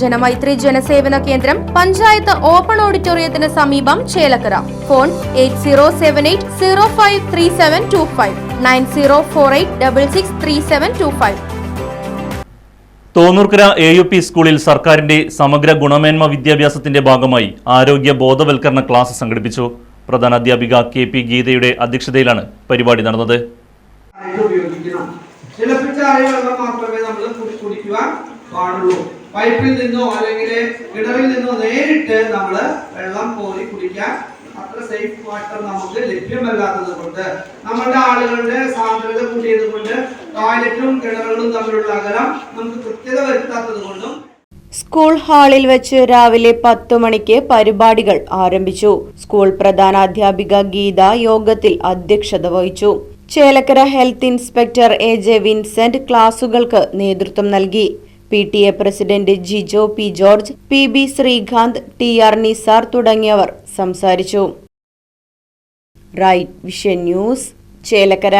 ജനമൈത്രി ജനസേവന കേന്ദ്രം പഞ്ചായത്ത് ഓപ്പൺ ഓഡിറ്റോറിയത്തിന് സമീപം Chelakkara. Phone eight zero seven eight zero five three seven two five. Nine zero four eight double six three seven two five. Thonnurkkara A U P സ്കൂളിൽ സർക്കാരിന്റെ സമഗ്ര ഗുണമേന്മ വിദ്യാഭ്യാസത്തിന്റെ ഭാഗമായി ആരോഗ്യ ബോധവൽക്കരണ ക്ലാസ് സംഘടിപ്പിച്ചു. പ്രധാന അധ്യാപിക കെ പി ഗീതയുടെ അധ്യക്ഷതയിലാണ് പരിപാടി നടന്നത്. ഉപയോഗിക്കണം. തിളപ്പിച്ചാറിയ വെള്ളം മാത്രമേ നമ്മൾ കുടി കുടിക്കുവാൻ പാടുള്ളൂ പൈപ്പിൽ നിന്നോ അല്ലെങ്കിൽ കിണറിൽ നിന്നോ നേരിട്ട് നമ്മൾ വെള്ളം കോരി കുടിക്കാൻ അത്ര സേഫ് വാട്ടർ നമുക്ക് ലഭ്യമല്ലാത്തത് കൊണ്ട് നമ്മുടെ ആളുകളുടെ സാന്ദ്രത കൂടിയത് കൊണ്ട് ടോയ്ലറ്റും കിണറുകളും തമ്മിലുള്ള അകലം നമുക്ക് കൃത്യത വരുത്താത്തത് കൊണ്ടും സ്കൂൾ ഹാളിൽ വെച്ച് രാവിലെ പത്തു മണിക്ക് പരിപാടികൾ ആരംഭിച്ചു. സ്കൂൾ പ്രധാനാധ്യാപിക ഗീത യോഗത്തിൽ അധ്യക്ഷത വഹിച്ചു. Chelakkara health inspector A J Vincent ക്ലാസുകൾക്ക് നേതൃത്വം നൽകി. P T A president Jijo P George P B Sreekanth T R Nisar തുടങ്ങിയവർ സംസാരിച്ചു. Right vision news Chelakkara.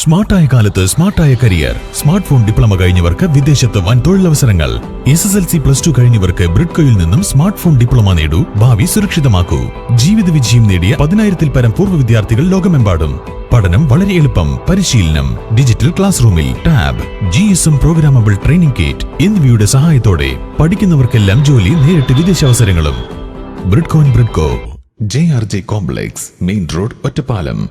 സ്മാർട്ടായ കാലത്ത് സ്മാർട്ടായ കരിയർ. സ്മാർട്ട് ഫോൺ ഡിപ്ലോമ കഴിഞ്ഞവർക്ക് വിദേശത്ത് വൻ തൊഴിലവസരങ്ങൾ. S S L C plus two കഴിഞ്ഞവർക്ക് ബ്രിഡ്കോയിൽ നിന്നും സ്മാർട്ട് ഫോൺ ഡിപ്ലോമ നേടൂ. ഭാവി സുരക്ഷിതമാക്കൂ. ജീവിത വിജയം നേടിയ പതിനായിരത്തിൽ പരം പൂർവ വിദ്യാർത്ഥികൾ ലോകമെമ്പാടും. പഠനം വളരെ എളുപ്പം. പരിശീലനം. ഡിജിറ്റൽ ക്ലാസ് റൂമിൽ tab. G S M programmable training kit എന്നിവയുടെ സഹായത്തോടെ പഠിക്കുന്നവർക്കെല്ലാം ജോലി നേരിട്ട് വിദേശാവസരങ്ങളും. ബ്രിഡ്കോൻ Bridco J R J complex main road Ottapalam.